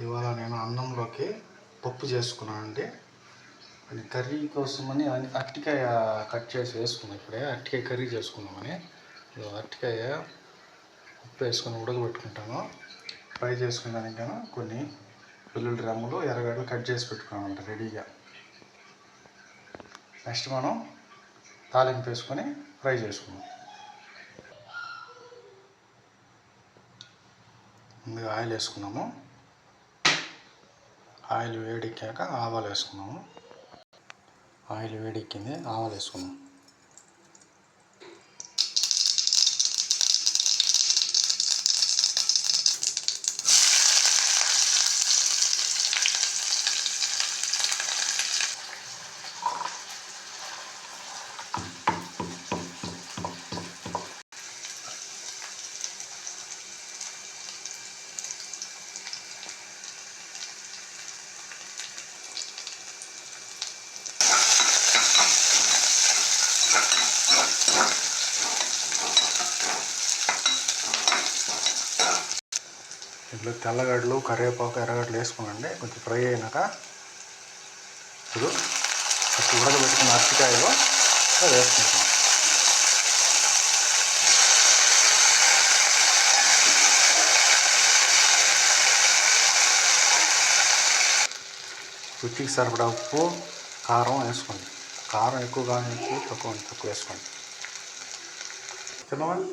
ఇవాళ నేను అన్నంలోకి పప్పు చేసుకున్నానండి అది కర్రీ కోసమని అన్ని- అరటికాయ కట్ చేసి వేసుకున్నాం ఇప్పుడే. అరటికాయ కర్రీ చేసుకున్నామని అరటికాయ ఉప్పు వేసుకొని ఉడకబెట్టుకుంటాను. ఫ్రై చేసుకున్నాను గాను కొన్ని వెల్లుల్లి రమ్ములు ఎర్రగడ్డలు కట్ చేసి పెట్టుకున్నామంట రెడీగా. నెక్స్ట్ మనం తాలింపు వేసుకొని ఫ్రై చేసుకున్నాం ముందుగా ఆయిల్ వేసుకున్నాము ఆయిల్ వేడెక్కాక ఆవాలు వేసుకున్నాము. ఆయిల్ వేడెక్కింది ఆవాలు వేసుకున్నాం ఇంట్లో తెల్లగడ్డలు కరివేపాకు ఎర్రగడ్డలు వేసుకోనండి కొంచెం ఫ్రై అయినాక ఇప్పుడు ఫస్ట్ ఉడకబెట్టుకున్న అరటికాయలు వేసుకుంటాం. రుచికి సరిపడా ఉప్పు కారం వేసుకోండి. కారం ఎక్కువ కానీ ఎక్కువ తక్కువ తక్కువ వేసుకోండి. చిన్నవాళ్ళు